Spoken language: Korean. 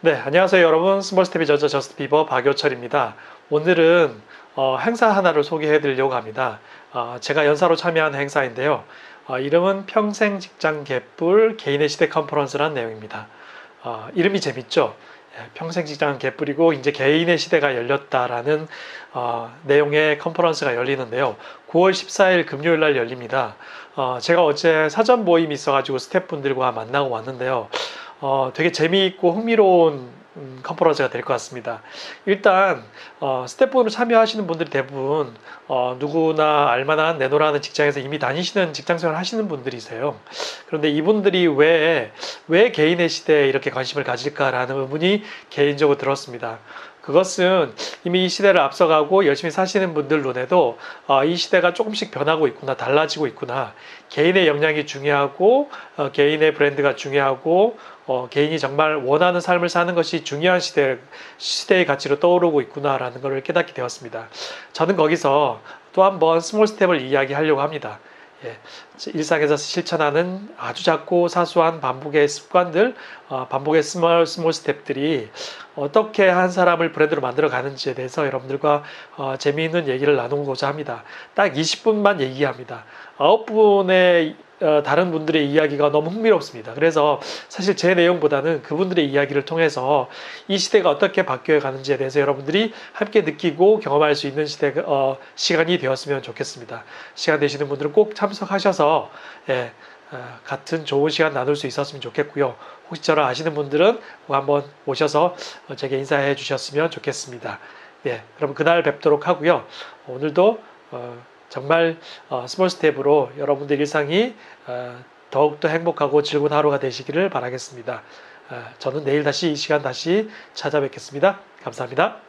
네, 안녕하세요 여러분. 스몰스텝의 저저 저스트 비버 박효철입니다. 오늘은 어, 행사 하나를 소개해 드리려고 합니다. 어, 제가 연사로 참여한 행사인데요. 어, 이름은 평생 직장 개뿔 개인의 시대 컨퍼런스라는 내용입니다. 어, 이름이 재밌죠? 예, 평생 직장 개뿔이고 이제 개인의 시대가 열렸다라는 어, 내용의 컨퍼런스가 열리는데요. 9월 14일 금요일 날 열립니다. 어, 제가 어제 사전 모임이 있어가지고 스태프분들과 만나고 왔는데요. 어, 되게 재미있고 흥미로운 음, 컨퍼런스가 될 것 같습니다. 일단 어, 스태프분으로 참여하시는 분들이 대부분 어, 누구나 알만한 내노라는 직장에서 이미 다니시는 직장생활 하시는 분들이세요. 그런데 이분들이 왜, 왜 개인의 시대에 이렇게 관심을 가질까라는 의문이 개인적으로 들었습니다. 그것은 이미 이 시대를 앞서가고 열심히 사시는 분들 눈에도 어, 이 시대가 조금씩 변하고 있구나, 달라지고 있구나. 개인의 역량이 중요하고 어, 개인의 브랜드가 중요하고 어, 개인이 정말 원하는 삶을 사는 것이 중요한 시대 시대의 가치로 떠오르고 있구나라는 것을 깨닫게 되었습니다. 저는 거기서 또 한 번 스몰 스텝을 이야기하려고 합니다. 예, 일상에서 실천하는 아주 작고 사소한 반복의 습관들, 어, 반복의 스몰 스몰 스텝들이 어떻게 한 사람을 브랜드로 만들어 가는지에 대해서 여러분들과 어, 재미있는 얘기를 나누고자 합니다. 딱 20분만 얘기합니다. 9분의 어, 다른 분들의 이야기가 너무 흥미롭습니다. 그래서 사실 제 내용보다는 그분들의 이야기를 통해서 이 시대가 어떻게 바뀌어 가는지에 대해서 여러분들이 함께 느끼고 경험할 수 있는 시대 어, 시간이 되었으면 좋겠습니다. 시간 되시는 분들은 꼭 참석하셔서 예, 어, 같은 좋은 시간 나눌 수 있었으면 좋겠고요. 혹시 저를 아시는 분들은 꼭 한번 오셔서 어, 제게 인사해 주셨으면 좋겠습니다. 네, 그럼 그날 뵙도록 하고요. 오늘도 어, 정말 어, 스몰 스텝으로 여러분들 일상이 어, 더욱더 행복하고 즐거운 하루가 되시기를 바라겠습니다. 어, 저는 내일 다시 이 시간 다시 찾아뵙겠습니다. 감사합니다.